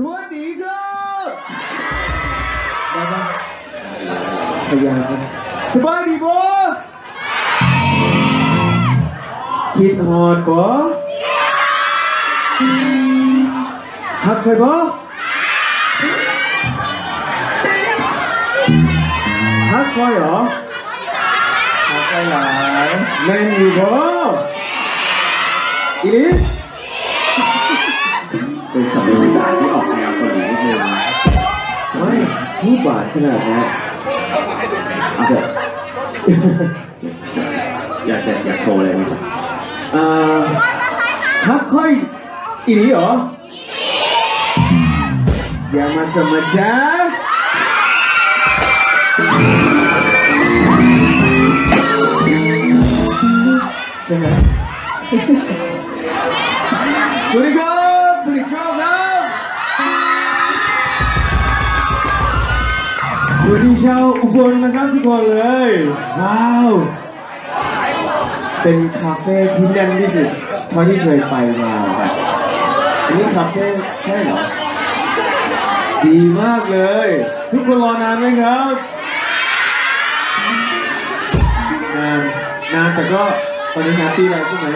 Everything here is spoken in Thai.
สวัสดีครับได้ปะพยายามนะสบายดีบ่คิดฮอดบ่ฮักใครบ่ฮักใครเหรอฮักไปหลายแม่นอยู่บ่อีลิ ไม่พูดหวานขนาดนี้เอาเถอะอยากจะอยากโชว์เลยไหมอ่าฮักค่อยอีหลีเหรออย่ามาสมัจ้าใช่ไหมสวัสดีครับ วัสดีชาวอุบลนะครับทุกคนเลย ว้าว เป็นคาเฟ่ที่แน่นที่สุดเท่าที่เคยไปมาครับอันนี้คาเฟ่ใช่เหรอ ดีมากเลย ทุกคนรอนานไหมครับนานนานแต่ก็ตอนนี้แฮปปี้แล้วใช่ไหม